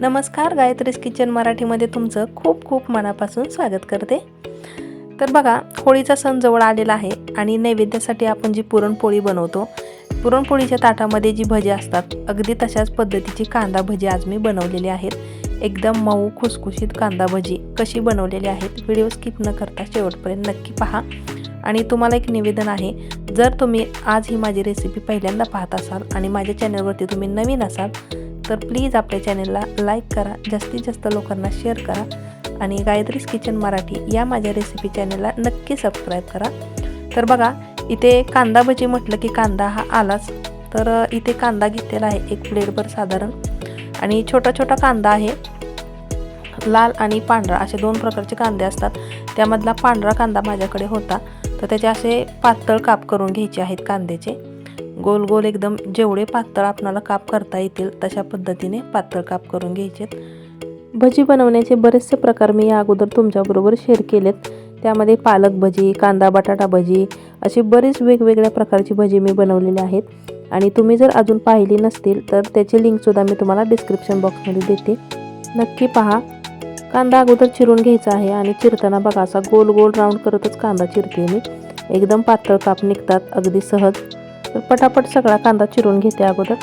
नमस्कार गायत्रीज किचन मराठीमध्ये तुमचं खूप खूप मनापासून स्वागत करते. तर बघा होळीचा सण जवळ आलेला आहे आणि नैवेद्यासाठी आपण जी पुरणपोळी बनवतो पुरणपोळीच्या ताटामध्ये जी भजी असतात अगदी तशाच पद्धतीची कांदा भजी आज मी बनवलेली आहेत. एकदम मऊ खुसखुशीत कांदा भजी कशी बनवलेली आहेत व्हिडिओ स्किप न करता शेवटपर्यंत नक्की पहा. आणि तुम्हाला एक निवेदन आहे जर तुम्ही आज ही माझी रेसिपी पहिल्यांदा पाहत असाल आणि माझ्या चॅनलवरती तुम्ही नवीन असाल तर प्लीज आपल्या चॅनलला लाईक करा जास्तीत जास्त लोकांना शेअर करा आणि गायत्रीज किचन मराठी या माझ्या रेसिपी चॅनलला नक्की सबस्क्राईब करा. तर बघा इथे कांदा भजी म्हटलं की कांदा हा आलाच. तर इथे कांदा घेतलेला आहे एक प्लेटभर साधारण. आणि छोटा छोटा कांदा आहे. लाल आणि पांढरा असे दोन प्रकारचे कांदे असतात. त्यामधला पांढरा कांदा माझ्याकडे होता. तर त्याचे असे पातळ काप करून घ्यायचे आहेत कांद्याचे. गोल गोल एकदम जेवढे पातळ आपणाला काप करता येतील तशा पद्धतीने पातळ काप करून घ्यायचेत भजी बनवण्याचे बरेचसे प्रकार मी या अगोदर तुमच्याबरोबर शेअर केलेत. त्यामध्ये पालक भजी कांदा बटाटा भजी अशी बरीच वेगवेगळ्या प्रकारची भजी मी बनवलेली आहेत. आणि तुम्ही जर अजून पाहिली नसतील तर त्याची लिंकसुद्धा मी तुम्हाला डिस्क्रिप्शन बॉक्समध्ये देते. नक्की पहा. कांदा अगोदर चिरून घ्यायचा आहे आणि चिरताना बघा असा गोल गोल राऊंड करतच कांदा चिरते मी. एकदम पातळ काप निघतात अगदी सहज. तर पटापट सगळा कांदा चिरून घेते अगोदर.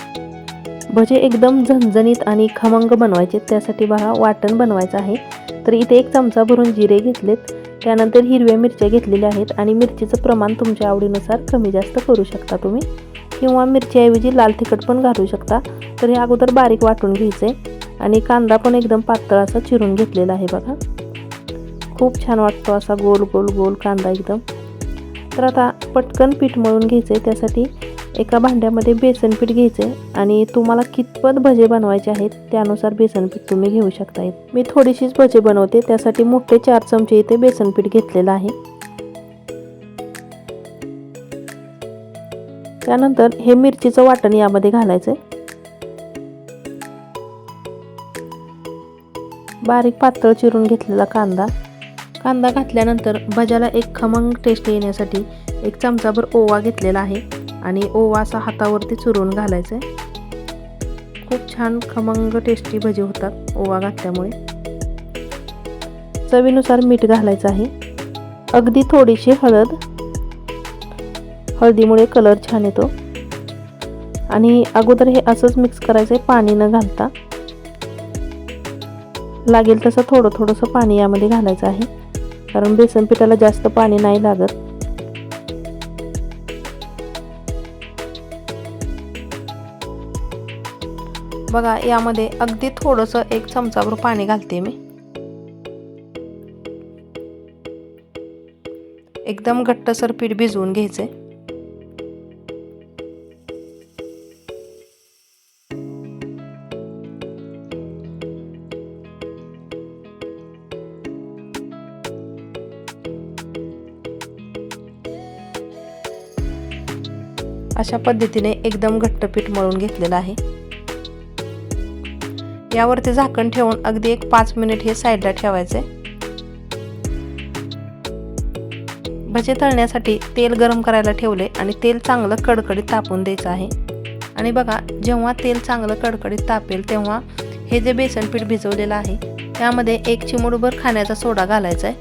भजे एकदम झणझणीत आणि खमंग बनवायचे त्यासाठी बघा वाटण बनवायचं आहे. तर इथे एक चमचा भरून जिरे घेतलेत. त्यानंतर हिरव्या मिरच्या घेतलेल्या आहेत आणि मिरचीचं प्रमाण तुमच्या आवडीनुसार कमी जास्त करू शकता तुम्ही. किंवा मिरच्याऐवजी लाल तिखट पण घालू शकता. तर हे अगोदर बारीक वाटून घ्यायचं. आहे आणि कांदा पण एकदम पातळ असा चिरून घेतलेला आहे बघा. खूप छान वाटतो असा गोल गोल गोल कांदा एकदम. तर आता पटकन पीठ मळून घ्यायचं आहे त्यासाठी एका भांड्यामध्ये बेसन पीठ घ्यायचं आहे आणि तुम्हाला कितपत भजे बनवायचे आहेत त्यानुसार बेसन पीठ तुम्ही घेऊ शकता मी थोडीशीच भजे बनवते त्यासाठी मोठे चार चमचे इथे बेसन पीठ घेतलेलं आहे. त्यानंतर हे मिरचीचं वाटण यामध्ये घालायचं आहे बारीक पातळ चिरून घेतलेला कांदा कांदा घातल्यानंतर भज्याला एक खमंग टेस्ट येण्यासाठी एक चमचाभर ओवा घेतलेला आहे आणि ओवा असा हातावरती चुरून घालायचा आहे. खूप छान खमंग टेस्टी भजी होतात ओवा घातल्यामुळे. चवीनुसार मीठ घालायचं आहे. अगदी थोडीशी हळद. हळदीमुळे कलर छान येतो. आणि अगोदर हे असंच मिक्स करायचं आहे पाणी न घालता. लागेल तसं थोडं थोडंसं पाणी यामध्ये घालायचं आहे. कारण बेसन पिठाला जास्त पाणी नाही लागत. बघा यामध्ये अगदी थोडंसं एक चमचाभर पाणी घालते मी. एकदम घट्टसर पीठ भिजवून घ्यायचे अशा पद्धतीने एकदम घट्ट पीठ मळून घेतलेलं आहे. यावरती झाकण ठेवून अगदी एक पाच मिनिट हे साईडला ठेवायचे. भजे तळण्यासाठी तेल गरम करायला ठेवले आणि तेल चांगलं कडकडीत तापून द्यायचं आहे. आणि बघा जेव्हा तेल चांगलं कडकडीत तापेल तेव्हा हे जे बेसन पीठ भिजवलेलं आहे त्यामध्ये एक चिमूटभर खाण्याचा सोडा घालायचा आहे.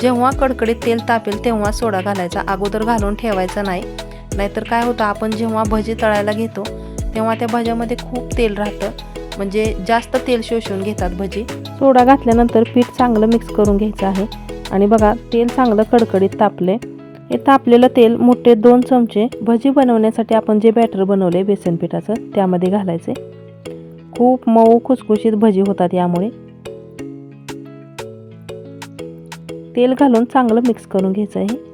जेव्हा कडकडीत तेल तापेल तेव्हा सोडा घालायचा. अगोदर घालून ठेवायचा नाही. नाहीतर काय होतं आपण जेव्हा भजी तळायला घेतो तेव्हा त्या भज्यामध्ये खूप तेल राहतं. म्हणजे जास्त तेल शोषून घेतात भजी. सोडा घातल्यानंतर पीठ चांगलं मिक्स करून घ्यायचं आहे. आणि बघा तेल चांगलं कडकडीत तापले हे तापलेलं तेल मोठे दोन चमचे भजी बनवण्यासाठी आपण जे बॅटर बनवले बेसन पिठाचं त्यामध्ये घालायचे. खूप मऊ खुसखुशीत भजी होतात यामुळे. तेल घालून चांगलं मिक्स करून घ्यायचं आहे.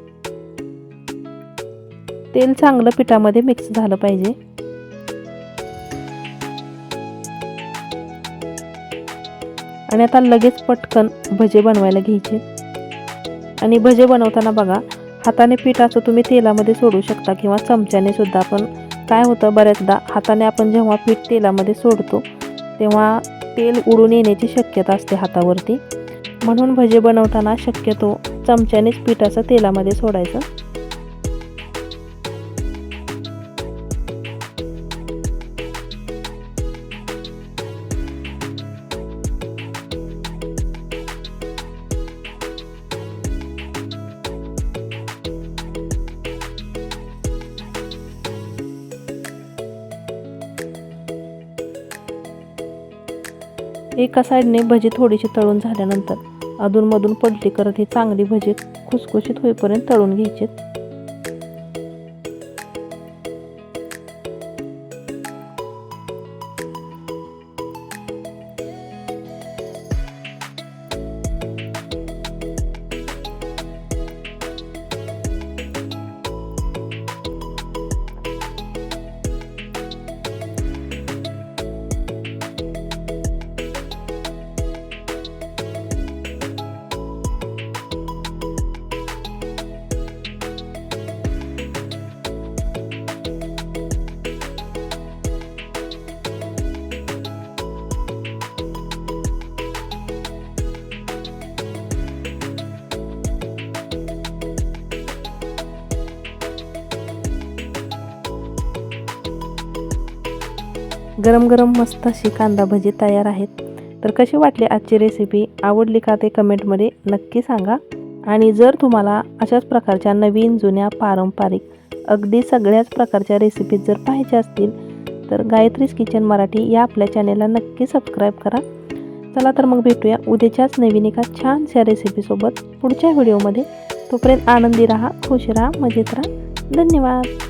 तेल चांगलं पिठामध्ये मिक्स झालं पाहिजे. आणि आता लगेच पटकन भजे बनवायला घ्यायचे. आणि भजे बनवताना बघा हाताने पीठ असं तुम्ही तेलामध्ये सोडू शकता किंवा चमच्याने सुद्धा. पण काय होतं बऱ्याचदा हाताने आपण जेव्हा पीठ तेलामध्ये सोडतो तेव्हा तेल उडून येण्याची शक्यता असते हातावरती. म्हणून भजे बनवताना शक्यतो चमच्यानेच पीठ असं तेलामध्ये सोडायचं. एका साईडने भजी थोडीशी तळून झाल्यानंतर अधूनमधून पलटी करत ही चांगली भजी खुसखुशीत होईपर्यंत तळून घ्यायची गरम गरम मस्त अशी कांदा भजी तयार आहेत. तर कशी वाटली आजची रेसिपी आवडली का ते कमेंटमध्ये नक्की सांगा. आणि जर तुम्हाला अशाच प्रकारच्या नवीन जुन्या पारंपरिक अगदी सगळ्याच प्रकारच्या रेसिपीज जर पाहायच्या असतील तर गायत्रीज किचन मराठी या आपल्या चॅनेलला नक्की सबस्क्राईब करा. चला तर मग भेटूया उद्याच्याच नवीन एका छानशा रेसिपीसोबत पुढच्या व्हिडिओमध्ये तोपर्यंत आनंदी राहा खुश राहा मजेत राहा. धन्यवाद.